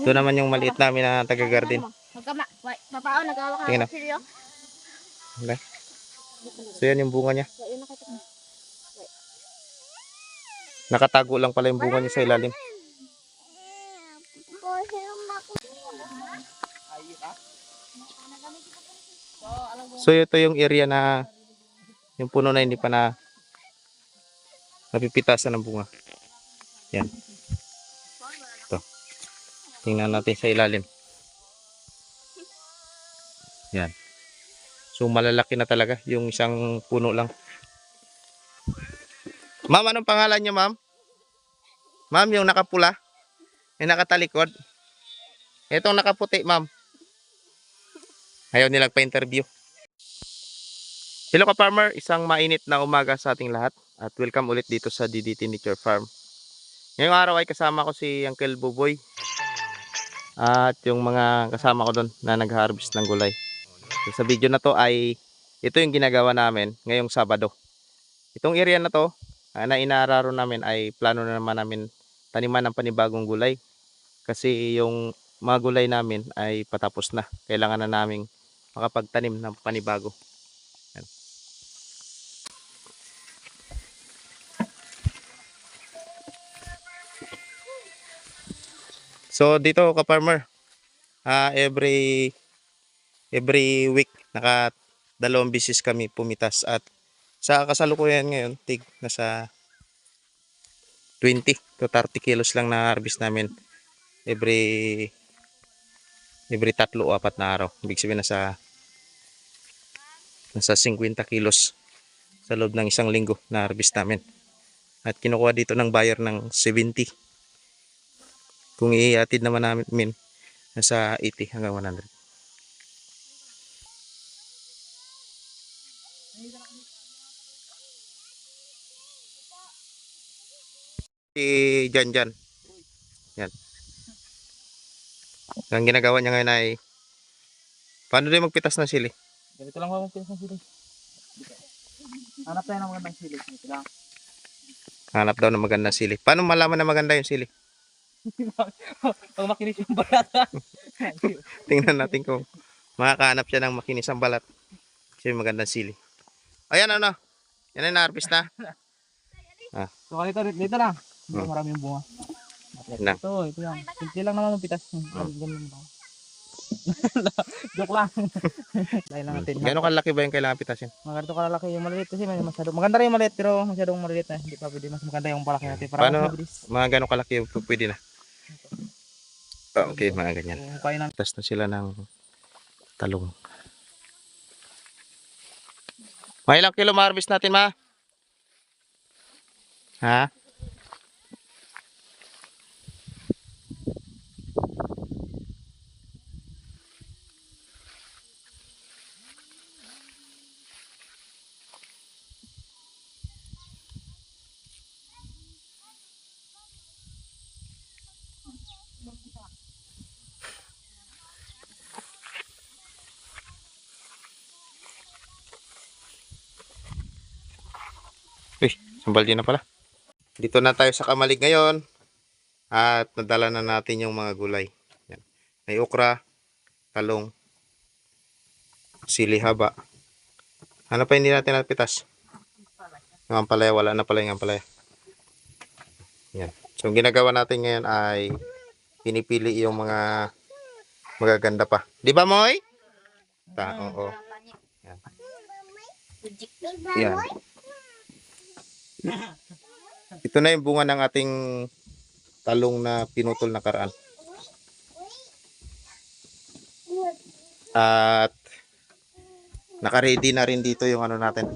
Ito naman yung maliit namin na taga-garden. Magkama. Wait, papao, nagawa ka Tingnan. ng silyo. Okay. So yan yung bunga niya. Nakatago lang pala yung bunga niya sa ilalim. So ito yung area na yung puno na hindi pa na napipitasan ng bunga. Yan. Ito. Tingnan natin sa ilalim. Yan. So malalaki na talaga yung isang puno lang. Ma'am, anong pangalan niyo, ma'am? Ma'am, yung nakapula? Yung nakatalikod? Itong nakaputi, ma'am. Ayaw nilang pa-interview. Hello ka farmer, isang mainit na umaga sa ating lahat at welcome ulit dito sa DDT Nature Farm. Ngayong araw ay kasama ko si Uncle Buboy at yung mga kasama ko doon na nag-harvest ng gulay. So, sa video na to ay ito yung ginagawa namin ngayong Sabado. Itong area na to ah, na inaararo namin ay plano na naman namin taniman ng panibagong gulay kasi yung mga gulay namin ay patapos na. Kailangan na naming makapagtanim ng panibago. So dito ka farmer, ah every every week naka dalawang bisis kami pumitas at sa kasalukuyan ngayon tig nasa 20 to 30 kilos lang na harvest namin every every tatlo o apat na araw. Ibig sabihin nasa nasa 50 kilos sa loob ng isang linggo na harvest namin. At kinukuha dito ng buyer ng 70. Kung iatid naman namin nasa 80 hanggang 100. Si Jan Jan. Yan. Ang ginagawa niya ngayon ay paano din magpitas ng sili? Ganito lang ako magpitas ng sili. Hanap tayo ng magandang sili. Hanap daw ng magandang sili. Paano malaman na maganda yung sili? Pag makinis yung balat. Tingnan natin kung makakahanap siya ng makinis ang balat. Kasi magandang sili. Ayan ano. Yan ay na-harvest na. so dito, dito lang. Hmm. marami yung bunga. Lang. Ito, ito lang. Simple lang naman magpitas. Hmm. Ganun lang. Joke lang. Dahil lang natin. Gano'ng kalaki ba yung kailangan pitasin? Mga ganito kalalaki yung maliit kasi may masyado. Maganda rin yung maliit pero masyadong maliit na. Hindi pa pwede. Mas maganda yung palaki natin. Para Paano? mas mabilis. Mga gano'ng kalaki yung pwede na? Ah, okay, mga ganyan. Pitas na sila ng talong. Mga ilang kilo ma-harvest natin, ma? Ha? Uy, sambaldi na pala. Dito na tayo sa Kamalig ngayon. At nadala na natin yung mga gulay. Yan. May okra, talong, sili haba. Ano pa hindi natin napitas? Yung ampalaya, wala na pala yung ampalaya. Yan. So, ang ginagawa natin ngayon ay pinipili yung mga magaganda pa. Di ba, Moy? Ta, oo. Yan. Yan. Ito na yung bunga ng ating talong na pinutol na karaan. At naka-ready na rin dito yung ano natin.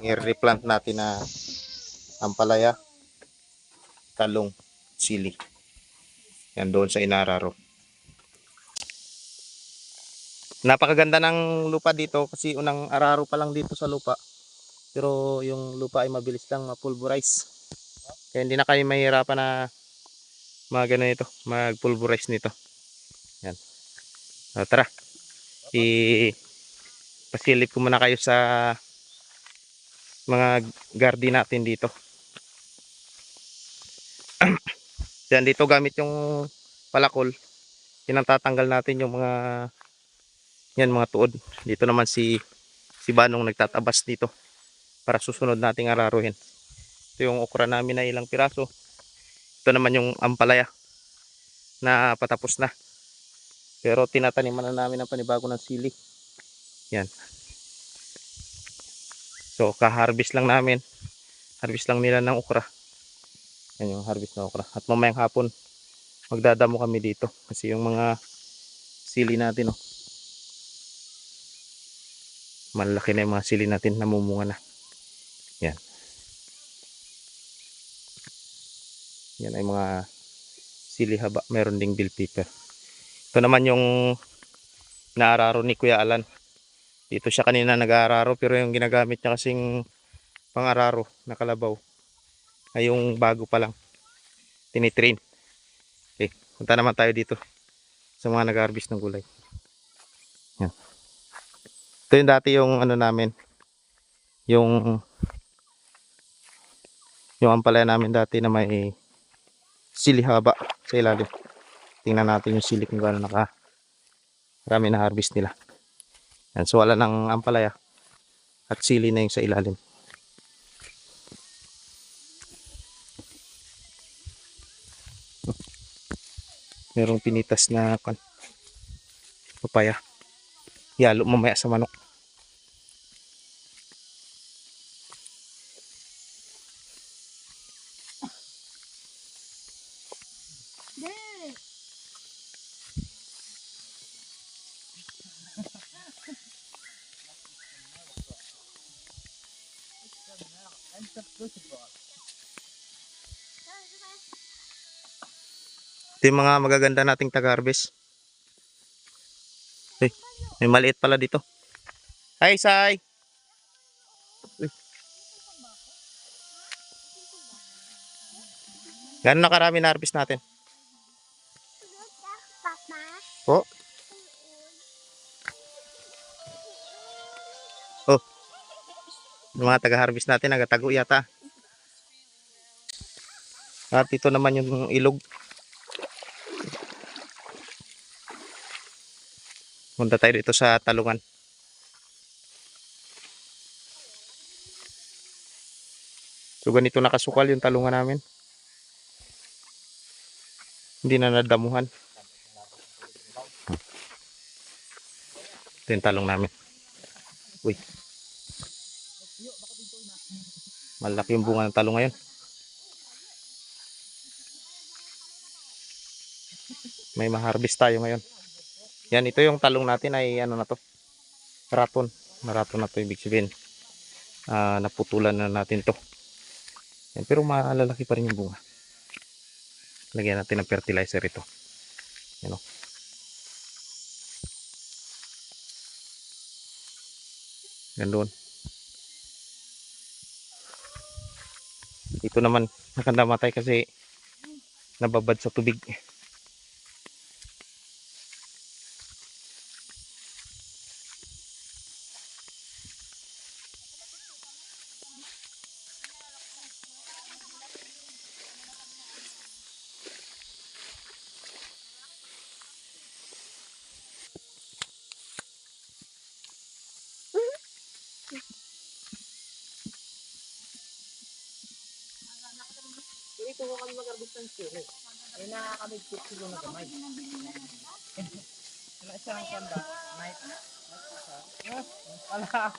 Yung replant natin na ampalaya, talong, sili. Yan doon sa Inararo. Napakaganda ng lupa dito kasi unang araro pa lang dito sa lupa. Pero yung lupa ay mabilis lang ma-pulverize. Kaya hindi na kayo mahirapan na mag ano nito, mag-pulverize nito. Yan. Ah, tara. I pasilip ko muna kayo sa mga garden natin dito. Yan, dito gamit yung palakol. Pinatatanggal natin yung mga yan mga tuod. Dito naman si si Banong nagtatabas dito para susunod nating araruhin. Ito yung okra namin na ilang piraso. Ito naman yung ampalaya na patapos na. Pero tinataniman na namin ng panibago ng sili. Yan. So, ka-harvest lang namin. Harvest lang nila ng okra. Yan yung harvest ng okra. At mamayang hapon, magdadamo kami dito. Kasi yung mga sili natin, oh. Malaki na yung mga sili natin, namumunga na. Yan ay mga sili haba. Meron ding bill paper. Ito naman yung naararo ni Kuya Alan. Dito siya kanina nag-aararo pero yung ginagamit niya kasing pang-araro na kalabaw ay yung bago pa lang. Tinitrain. Okay, punta naman tayo dito sa mga nag-harvest ng gulay. Yan. Ito yung dati yung ano namin yung yung ampalaya namin dati na may sili haba sa ilalim. Tingnan natin yung sili kung gaano naka marami na harvest nila. Yan, so wala ng ampalaya at sili na yung sa ilalim. Merong pinitas na papaya. Yalo mamaya sa manok. Ito yung mga magaganda nating taga-harvest. Uy, may maliit pala dito. Hi, Sai! Gano'n na karami na harvest natin? Po? Yung mga taga-harvest natin, nagatago yata. At ito naman yung ilog. Punta tayo dito sa talungan. So ganito nakasukal yung talungan namin. Hindi na nadamuhan. Ito yung talong namin. Uy. Malaki yung bunga ng talong ngayon. May ma-harvest tayo ngayon. Yan, ito yung talong natin ay ano na to. Raton. Naraton na to ibig sabihin. Ah, naputulan na natin to. Yan, pero malalaki pa rin yung bunga. Lagyan natin ng fertilizer ito. Yan o. Yan doon. Ito naman nakandamatay kasi nababad sa tubig. Dito ko kami mag-harvest ng sili. Ay nakakamigpit sila na gamay. Ano isang kanda? Night. Night isa. Wala.